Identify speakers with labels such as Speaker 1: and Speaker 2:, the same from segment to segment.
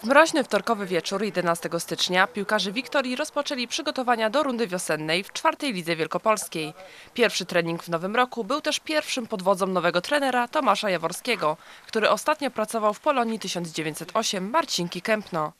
Speaker 1: W mroźny wtorkowy wieczór 11 stycznia piłkarze Wiktorii rozpoczęli przygotowania do rundy wiosennej w czwartej lidze wielkopolskiej. Pierwszy trening w nowym roku był też pierwszym pod wodzą nowego trenera Tomasza Jaworskiego, który ostatnio pracował w Polonii 1908 Marcinki Kępno.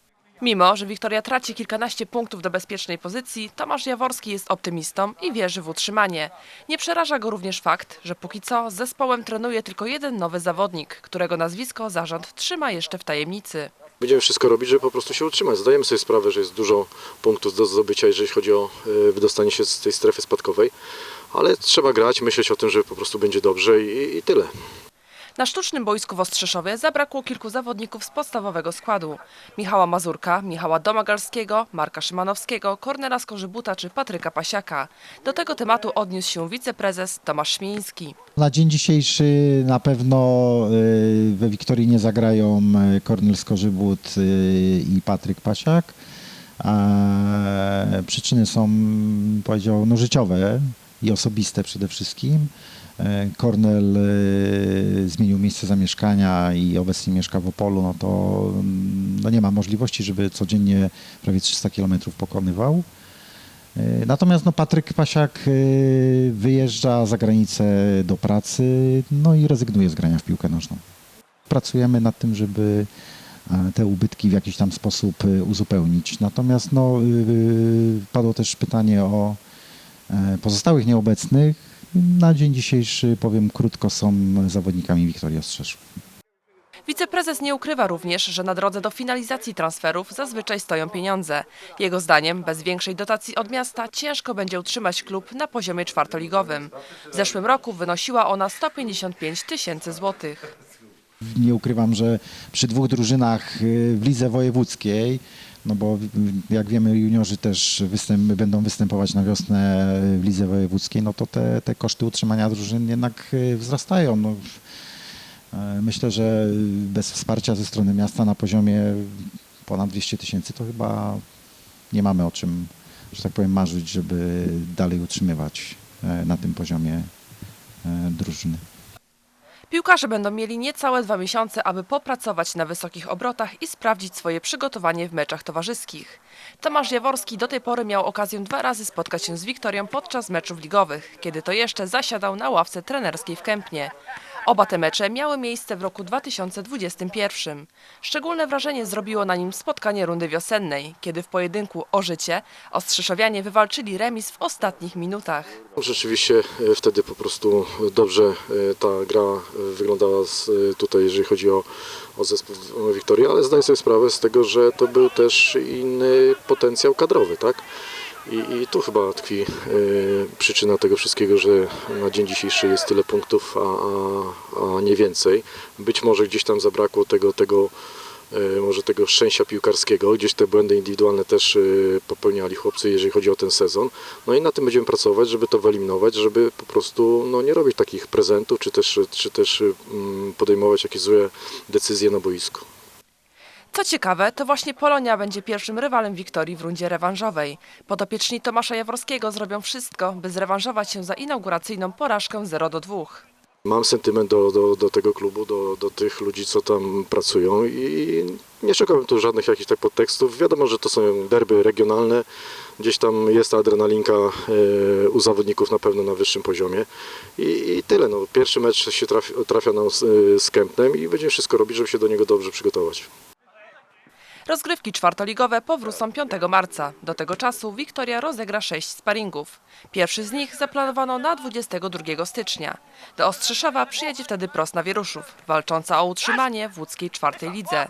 Speaker 1: Mimo, że Wiktoria traci kilkanaście punktów do bezpiecznej pozycji, Tomasz Jaworski jest optymistą i wierzy w utrzymanie. Nie przeraża go również fakt, że póki co z zespołem trenuje tylko jeden nowy zawodnik, którego nazwisko zarząd trzyma jeszcze w tajemnicy.
Speaker 2: Będziemy wszystko robić, żeby po prostu się utrzymać. Zdajemy sobie sprawę, że jest dużo punktów do zdobycia, jeżeli chodzi o e, wydostanie się z tej strefy spadkowej, ale trzeba grać, myśleć o tym, że po prostu będzie dobrze i, i tyle.
Speaker 1: Na sztucznym boisku w Ostrzeszowie zabrakło kilku zawodników z podstawowego składu. Michała Mazurka, Michała Domagalskiego, Marka Szymanowskiego, Kornela Skorzybuta czy Patryka Pasiaka. Do tego tematu odniósł się wiceprezes Tomasz Śmiński.
Speaker 3: Na dzień dzisiejszy na pewno y, we Wiktorii nie zagrają y, Kornel Skorzybut y, i Patryk Pasiak. E, Przyczyny są, powiedział, no, życiowe i osobiste przede wszystkim. E, Kornel y, zmienił miejsce zamieszkania i obecnie mieszka w Opolu, no to mm, no nie ma możliwości, żeby codziennie prawie 300 km pokonywał. E, Natomiast no, Patryk Pasiak wyjeżdża za granicę do pracy no i rezygnuje z grania w piłkę nożną. Pracujemy nad tym, żeby e, te ubytki w jakiś tam sposób uzupełnić. Natomiast no, padło też pytanie o e, pozostałych nieobecnych. Na dzień dzisiejszy, powiem krótko, są zawodnikami Wiktorii Ostrzeszów.
Speaker 1: Wiceprezes nie ukrywa również, że na drodze do finalizacji transferów zazwyczaj stoją pieniądze. Jego zdaniem bez większej dotacji od miasta ciężko będzie utrzymać klub na poziomie czwartoligowym. W zeszłym roku wynosiła ona 155 tysięcy złotych.
Speaker 3: Nie ukrywam, że przy dwóch drużynach y, w lidze wojewódzkiej, no bo jak wiemy juniorzy też występ, będą występować na wiosnę w lidze wojewódzkiej, no to te, te koszty utrzymania drużyn jednak y, wzrastają. No, e, myślę, że bez wsparcia ze strony miasta na poziomie ponad 200 tysięcy to chyba nie mamy o czym, że tak powiem, marzyć, żeby dalej utrzymywać e, na tym poziomie e, drużyny.
Speaker 1: Piłkarze będą mieli niecałe dwa miesiące, aby popracować na wysokich obrotach i sprawdzić swoje przygotowanie w meczach towarzyskich. Tomasz Jaworski do tej pory miał okazję dwa razy spotkać się z Wiktorią podczas meczów ligowych, kiedy to jeszcze zasiadał na ławce trenerskiej w Kępnie. Oba te mecze miały miejsce w roku 2021. Szczególne wrażenie zrobiło na nim spotkanie rundy wiosennej, kiedy w pojedynku o życie Ostrzeszowianie wywalczyli remis w ostatnich minutach.
Speaker 2: Rzeczywiście e, wtedy po prostu dobrze e, ta gra wyglądała e, tutaj, jeżeli chodzi o, o zespół Wiktorii, ale zdaję sobie sprawę z tego, że to był też inny potencjał kadrowy, tak? I, i tu chyba tkwi e, przyczyna tego wszystkiego, że na dzień dzisiejszy jest tyle punktów, a, a, a nie więcej. Być może gdzieś tam zabrakło tego, tego e, może tego szczęścia piłkarskiego, gdzieś te błędy indywidualne też e, popełniali chłopcy, jeżeli chodzi o ten sezon. No i na tym będziemy pracować, żeby to wyeliminować, żeby po prostu no, nie robić takich prezentów, czy też, czy też mm, podejmować jakieś złe decyzje na boisku.
Speaker 1: Co ciekawe, to właśnie Polonia będzie pierwszym rywalem Wiktorii w rundzie rewanżowej. Podopieczni Tomasza Jaworskiego zrobią wszystko, by zrewanżować się za inauguracyjną porażkę 0 do 2.
Speaker 2: Mam sentyment do, do, do tego klubu, do, do tych ludzi, co tam pracują i nie szukałem tu żadnych jakichś tak podtekstów. Wiadomo, że to są derby regionalne, gdzieś tam jest ta adrenalinka e, u zawodników na pewno na wyższym poziomie i, i tyle. No, pierwszy mecz się trafia, trafia nam e, z Kępnem i będziemy wszystko robić, żeby się do niego dobrze przygotować.
Speaker 1: Rozgrywki czwartoligowe powrócą 5 marca. Do tego czasu Wiktoria rozegra sześć sparingów. Pierwszy z nich zaplanowano na 22 stycznia. Do Ostrzeszowa przyjedzie wtedy Prosna Wieruszów, walcząca o utrzymanie w łódzkiej czwartej lidze.